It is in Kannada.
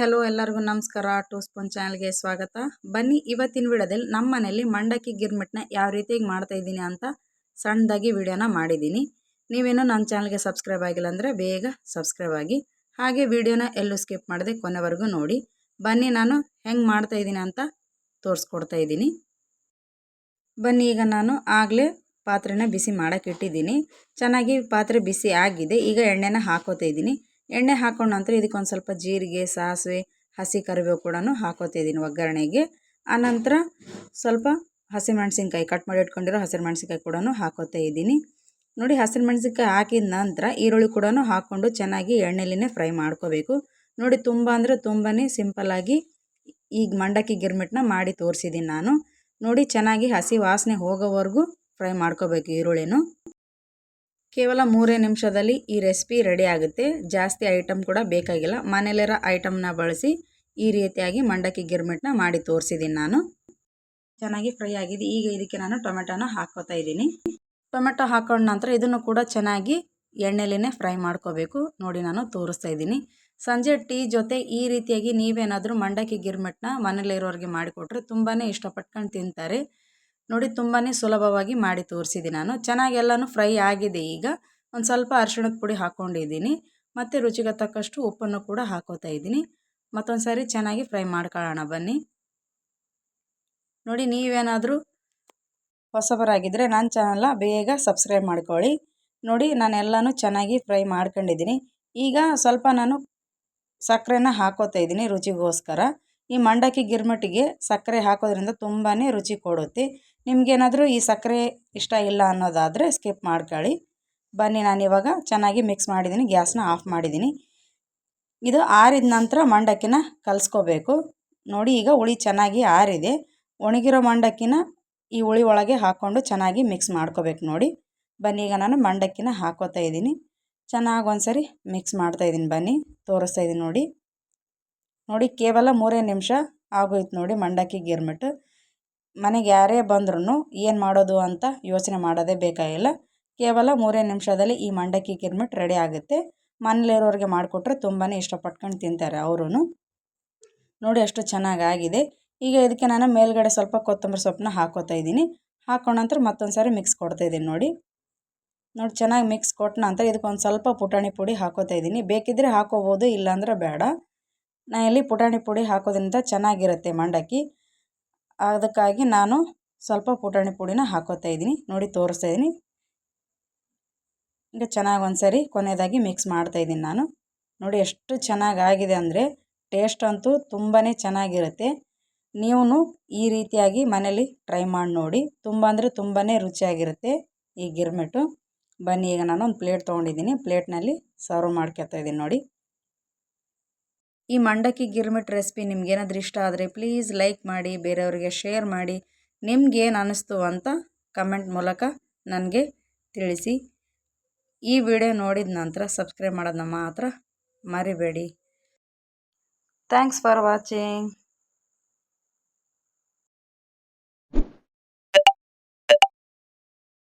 ಎಲ್ಲರಿಗೂ ನಮಸ್ಕಾರ. ಟೂ ಸ್ಪೂನ್ ಚಾನಲ್ಗೆ ಸ್ವಾಗತ. ಬನ್ನಿ, ಇವತ್ತಿನ ವಿಡಿಯೋದಲ್ಲಿ ನಮ್ಮ ಮನೆಯಲ್ಲಿ ಮಂಡಕ್ಕಿ ಗಿರ್ಮಿಟ್ನ ಯಾವ ರೀತಿಯಾಗಿ ಮಾಡ್ತಾ ಇದ್ದೀನಿ ಅಂತ ಸಣ್ಣದಾಗಿ ವಿಡಿಯೋನ ಮಾಡಿದ್ದೀನಿ. ನೀವೇನೋ ನನ್ನ ಚಾನಲ್ಗೆ ಸಬ್ಸ್ಕ್ರೈಬ್ ಆಗಿಲ್ಲ ಅಂದರೆ ಬೇಗ ಸಬ್ಸ್ಕ್ರೈಬ್ ಆಗಿ. ಹಾಗೆ ವಿಡಿಯೋನ ಎಲ್ಲೂ ಸ್ಕಿಪ್ ಮಾಡದೆ ಕೊನೆವರೆಗೂ ನೋಡಿ. ಬನ್ನಿ, ನಾನು ಹೆಂಗೆ ಮಾಡ್ತಾ ಇದ್ದೀನಿ ಅಂತ ತೋರಿಸ್ಕೊಡ್ತಾ ಇದ್ದೀನಿ. ಬನ್ನಿ, ಈಗ ನಾನು ಆಗಲೇ ಪಾತ್ರೆನ ಬಿಸಿ ಮಾಡೋಕೆ ಇಟ್ಟಿದ್ದೀನಿ. ಚೆನ್ನಾಗಿ ಪಾತ್ರೆ ಬಿಸಿ ಆಗಿದೆ. ಈಗ ಎಣ್ಣೆನ ಹಾಕೋತಾ ಇದ್ದೀನಿ. ಎಣ್ಣೆ ಹಾಕೊಂಡ ನಂತರ ಇದಕ್ಕೆ ಒಂದು ಸ್ವಲ್ಪ ಜೀರಿಗೆ, ಸಾಸಿವೆ, ಹಸಿ ಕರಿಬೇವು ಕೂಡ ಹಾಕೋತಿದ್ದೀನಿ ಒಗ್ಗರಣೆಗೆ. ಆನಂತರ ಸ್ವಲ್ಪ ಹಸಿಮೆಣ್ಸಿನ್ಕಾಯಿ ಕಟ್ ಮಾಡಿ ಇಟ್ಕೊಂಡಿರೋ ಹಸಿರು ಮೆಣಸಿನ್ಕಾಯಿ ಕೂಡ ಹಾಕೋತಾ ಇದ್ದೀನಿ. ನೋಡಿ ಹಸಿರು ಮೆಣಸಿನ್ಕಾಯಿ ಹಾಕಿದ ನಂತರ ಈರುಳ್ಳಿ ಕೂಡ ಹಾಕ್ಕೊಂಡು ಚೆನ್ನಾಗಿ ಎಣ್ಣೆಲಿನೇ ಫ್ರೈ ಮಾಡ್ಕೋಬೇಕು. ನೋಡಿ ತುಂಬ ಅಂದರೆ ತುಂಬಾ ಸಿಂಪಲ್ಲಾಗಿ ಈಗ ಮಂಡಕ್ಕಿ ಗಿರ್ಮಿಟ್ನ ಮಾಡಿ ತೋರಿಸಿದ್ದೀನಿ ನಾನು. ನೋಡಿ ಚೆನ್ನಾಗಿ ಹಸಿ ವಾಸನೆ ಹೋಗೋವರೆಗೂ ಫ್ರೈ ಮಾಡ್ಕೋಬೇಕು ಈರುಳ್ಳಿನೂ. ಕೇವಲ ಮೂರೇ ನಿಮಿಷದಲ್ಲಿ ಈ ರೆಸಿಪಿ ರೆಡಿ ಆಗುತ್ತೆ. ಜಾಸ್ತಿ ಐಟಮ್ ಕೂಡ ಬೇಕಾಗಿಲ್ಲ. ಮನೇಲಿರೋ ಐಟಮ್ನ ಬಳಸಿ ಈ ರೀತಿಯಾಗಿ ಮಂಡಕ್ಕಿ, ಗಿರ್ಮಿಟ್ನ ಮಾಡಿ ತೋರಿಸಿದ್ದೀನಿ ನಾನು. ಚೆನ್ನಾಗಿ ಫ್ರೈ ಆಗಿದೆ. ಈಗ ಇದಕ್ಕೆ ನಾನು ಟೊಮೆಟೊನ ಹಾಕೋತಾ ಇದ್ದೀನಿ. ಟೊಮೆಟೊ ಹಾಕೊಂಡ ನಂತರ ಇದನ್ನು ಕೂಡ ಚೆನ್ನಾಗಿ ಎಣ್ಣೆಲಿನೇ ಫ್ರೈ ಮಾಡ್ಕೋಬೇಕು. ನೋಡಿ ನಾನು ತೋರಿಸ್ತಾ ಇದ್ದೀನಿ. ಸಂಜೆ ಟೀ ಜೊತೆ ಈ ರೀತಿಯಾಗಿ ನೀವೇನಾದರೂ ಮಂಡಕ್ಕಿ, ಗಿರ್ಮಿಟ್ನ ಮನೇಲಿರೋರಿಗೆ ಮಾಡಿಕೊಟ್ರೆ ತುಂಬಾ ಇಷ್ಟಪಟ್ಕೊಂಡು ತಿಂತಾರೆ. ನೋಡಿ ತುಂಬಾ ಸುಲಭವಾಗಿ ಮಾಡಿ ತೋರಿಸಿದೆ ನಾನು. ಚೆನ್ನಾಗಿ ಎಲ್ಲನೂ ಫ್ರೈ ಆಗಿದೆ ಈಗ. ಒಂದು ಸ್ವಲ್ಪ ಅರಿಶಿಣದ ಪುಡಿ ಹಾಕ್ಕೊಂಡಿದ್ದೀನಿ ಮತ್ತು ರುಚಿಗೆ ತಕ್ಕಷ್ಟು ಉಪ್ಪನ್ನು ಕೂಡ ಹಾಕೋತಾ ಇದ್ದೀನಿ. ಮತ್ತೊಂದು ಸಾರಿ ಚೆನ್ನಾಗಿ ಫ್ರೈ ಮಾಡ್ಕೊಳ್ಳೋಣ ಬನ್ನಿ. ನೋಡಿ ನೀವೇನಾದರೂ ಹೊಸಬರಾಗಿದ್ದರೆ ನನ್ನ ಚಾನಲ್ನ ಬೇಗ ಸಬ್ಸ್ಕ್ರೈಬ್ ಮಾಡ್ಕೊಳ್ಳಿ. ನೋಡಿ ನಾನು ಎಲ್ಲನೂ ಚೆನ್ನಾಗಿ ಫ್ರೈ ಮಾಡ್ಕೊಂಡಿದ್ದೀನಿ. ಈಗ ಸ್ವಲ್ಪ ನಾನು ಸಕ್ಕರೆನ ಹಾಕೋತಾ ಇದ್ದೀನಿ ರುಚಿಗೋಸ್ಕರ. ಈ ಮಂಡಕ್ಕಿ ಗಿರ್ಮಟ್ಟಿಗೆ ಸಕ್ಕರೆ ಹಾಕೋದ್ರಿಂದ ತುಂಬಾ ರುಚಿ ಕೊಡುತ್ತೆ. ನಿಮಗೇನಾದರೂ ಈ ಸಕ್ಕರೆ ಇಷ್ಟ ಇಲ್ಲ ಅನ್ನೋದಾದರೆ ಸ್ಕಿಪ್ ಮಾಡ್ಕೊಳ್ಳಿ. ಬನ್ನಿ, ನಾನು ಇವಾಗ ಚೆನ್ನಾಗಿ ಮಿಕ್ಸ್ ಮಾಡಿದ್ದೀನಿ, ಗ್ಯಾಸ್ನ ಆಫ್ ಮಾಡಿದ್ದೀನಿ. ಇದು ಆರಿದ ನಂತರ ಮಂಡಕ್ಕಿನ ಕಲಿಸ್ಕೋಬೇಕು. ನೋಡಿ, ಈಗ ಹುಳಿ ಚೆನ್ನಾಗಿ ಆರಿದೆ. ಒಣಗಿರೋ ಮಂಡಕ್ಕಿನ ಈ ಹುಳಿ ಒಳಗೆ ಹಾಕ್ಕೊಂಡು ಚೆನ್ನಾಗಿ ಮಿಕ್ಸ್ ಮಾಡ್ಕೋಬೇಕು ನೋಡಿ. ಬನ್ನಿ, ಈಗ ನಾನು ಮಂಡಕ್ಕಿನ ಹಾಕೋತಾ ಇದ್ದೀನಿ. ಚೆನ್ನಾಗಿ ಒಂದ್ಸರಿ ಮಿಕ್ಸ್ ಮಾಡ್ತಾ ಇದ್ದೀನಿ ಬನ್ನಿ, ತೋರಿಸ್ತಾ ಇದ್ದೀನಿ ನೋಡಿ. ನೋಡಿ, ಕೇವಲ ಮೂರೇ ನಿಮಿಷ ಆಗೋಯ್ತು ನೋಡಿ ಮಂಡಕ್ಕಿ ಗಿರ್ಮಿಟ್ಟು. ಮನೆಗೆ ಯಾರೇ ಬಂದ್ರೂ ಏನು ಮಾಡೋದು ಅಂತ ಯೋಚನೆ ಮಾಡೋದೇ ಬೇಕಾಗಿಲ್ಲ. ಕೇವಲ ಮೂರೇ ನಿಮಿಷದಲ್ಲಿ ಈ ಮಂಡಕ್ಕಿ ಕಿರ್ಮಿಟ್ ರೆಡಿ ಆಗುತ್ತೆ. ಮನೇಲಿರೋರಿಗೆ ಮಾಡಿಕೊಟ್ರೆ ತುಂಬಾ ಇಷ್ಟಪಟ್ಕೊಂಡು ತಿಂತಾರೆ ಅವರು ನೋಡಿ ಅಷ್ಟು ಚೆನ್ನಾಗಾಗಿದೆ ಈಗ ಇದಕ್ಕೆ ನಾನು ಮೇಲ್ಗಡೆ ಸ್ವಲ್ಪ ಕೊತ್ತಂಬರಿ ಸೊಪ್ಪನ್ನ ಹಾಕೋತಾ ಇದ್ದೀನಿ. ಹಾಕೊಂಡ ನಂತರ ಮತ್ತೊಂದು ಸಾರಿ ಮಿಕ್ಸ್ ಕೊಡ್ತಾ ಇದ್ದೀನಿ ನೋಡಿ. ನೋಡಿ ಚೆನ್ನಾಗಿ ಮಿಕ್ಸ್ ಕೊಟ್ಟ ನಂತರ ಇದಕ್ಕೊಂದು ಸ್ವಲ್ಪ ಪುಟಾಣಿ ಪುಡಿ ಹಾಕೋತಾ ಇದ್ದೀನಿ. ಬೇಕಿದ್ದರೆ ಹಾಕೋಬೋದು ಇಲ್ಲಾಂದ್ರೆ ಬೇಡ. ನಾನು ಇಲ್ಲಿ ಪುಟಾಣಿ ಪುಡಿ ಹಾಕೋದ್ರಿಂದ ಚೆನ್ನಾಗಿರುತ್ತೆ ಮಂಡಕ್ಕಿ. ಅದಕ್ಕಾಗಿ ನಾನು ಸ್ವಲ್ಪ ಪುಟಾಣಿ ಪುಡಿನ ಹಾಕೋತಾ ಇದ್ದೀನಿ. ನೋಡಿ, ತೋರಿಸ್ತಾ ಇದ್ದೀನಿ. ಈಗ ಚೆನ್ನಾಗಿ ಒಂದು ಸರಿ ಕೊನೆಯದಾಗಿ ಮಿಕ್ಸ್ ಮಾಡ್ತಾ ಇದ್ದೀನಿ ನಾನು. ನೋಡಿ, ಎಷ್ಟು ಚೆನ್ನಾಗಾಗಿದೆ ಅಂದರೆ ಟೇಸ್ಟ್ ಅಂತೂ ತುಂಬಾ ಚೆನ್ನಾಗಿರುತ್ತೆ. ನೀವು ಈ ರೀತಿಯಾಗಿ ಮನೇಲಿ ಟ್ರೈ ಮಾಡಿ ನೋಡಿ. ತುಂಬ ಅಂದರೆ ತುಂಬಾ ರುಚಿಯಾಗಿರುತ್ತೆ ಈ ಗಿರ್ಮಿಟು. ಬನ್ನಿ, ಈಗ ನಾನು ಒಂದು ಪ್ಲೇಟ್ ತೊಗೊಂಡಿದ್ದೀನಿ. ಪ್ಲೇಟ್ನಲ್ಲಿ ಸರ್ವ್ ಮಾಡ್ಕೊತಾ ಇದ್ದೀನಿ ನೋಡಿ. ಈ ಮಂಡಕ್ಕಿ ಗಿರ್ಮಿಟ್ ರೆಸಿಪಿ ನಿಮ್ಗೇನಾದರೂ ಇಷ್ಟ ಆದರೆ ಪ್ಲೀಸ್ ಲೈಕ್ ಮಾಡಿ, ಬೇರೆಯವರಿಗೆ ಶೇರ್ ಮಾಡಿ, ನಿಮ್ಗೇನು ಅನ್ನಿಸ್ತು ಅಂತ ಕಮೆಂಟ್ ಮೂಲಕ ನನಗೆ ತಿಳಿಸಿ. ಈ ವಿಡಿಯೋ ನೋಡಿದ ನಂತರ ಸಬ್ಸ್ಕ್ರೈಬ್ ಮಾಡೋದನ್ನ ಮಾತ್ರ ಮರಿಬೇಡಿ. Thanks for watching